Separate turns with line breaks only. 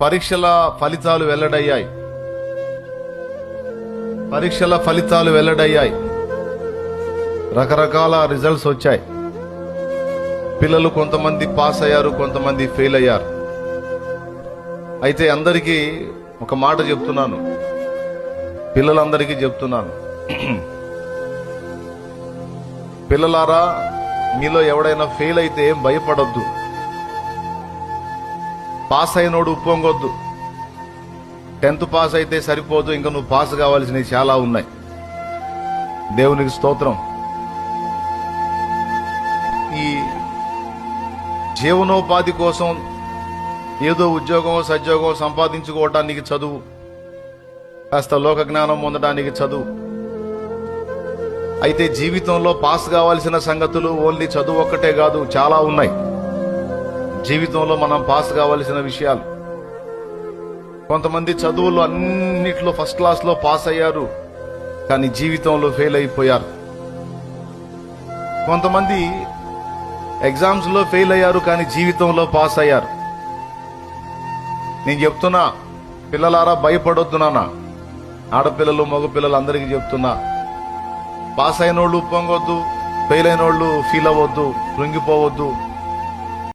పరీక్షల ఫలితాలు వెల్లడయ్యాయి. పరీక్షల ఫలితాలు వెల్లడయ్యాయి. రకరకాల రిజల్ట్స్ వచ్చాయి. పిల్లలు కొంతమంది పాస్ అయ్యారు కొంతమంది ఫెయిల్ అయ్యారు. అయితే అందరికీ ఒక మాట చెప్తున్నాను. పిల్లలందరికీ చెప్తున్నాను. పిల్లలారా మీలో ఎవడైనా ఫెయిల్ అయితే ఏం భయపడొద్దు. పాస్ అయినోడు ఉప్పొంగొద్దు. టెన్త్ పాస్ అయితే సరిపోదు ఇంకా నువ్వు పాస్ కావాల్సినవి చాలా ఉన్నాయి. దేవునికి స్తోత్రం. ఈ జీవనోపాధి కోసం ఏదో ఉద్యోగం సద్యోగం సంపాదించుకోవటానికి చదువు. కాస్త లోక జ్ఞానం పొందడానికి చదువు. అయితే జీవితంలో పాస్ కావాల్సిన సంగతులు ఓన్లీ చదువు ఒక్కటే కాదు చాలా ఉన్నాయి. జీవితంలో మనం పాస్ కావాల్సిన విషయాలు. కొంతమంది చదువులు అన్నిట్లో ఫస్ట్ క్లాస్లో పాస్ అయ్యారు కానీ జీవితంలో ఫెయిల్ అయిపోయారు. కొంతమంది ఎగ్జామ్స్లో ఫెయిల్ అయ్యారు కానీ జీవితంలో పాస్ అయ్యారు. నేను చెప్తున్నా పిల్లలారా భయపడొద్దు నాన్న. ఆడపిల్లలు మగపిల్లలు అందరికీ చెప్తున్నా. పాస్ అయిన వాళ్ళు పొంగొద్దు ఫెయిల్ అయిన వాళ్ళు ఫీల్ అవ్వద్దు కృంగిపోవద్దు.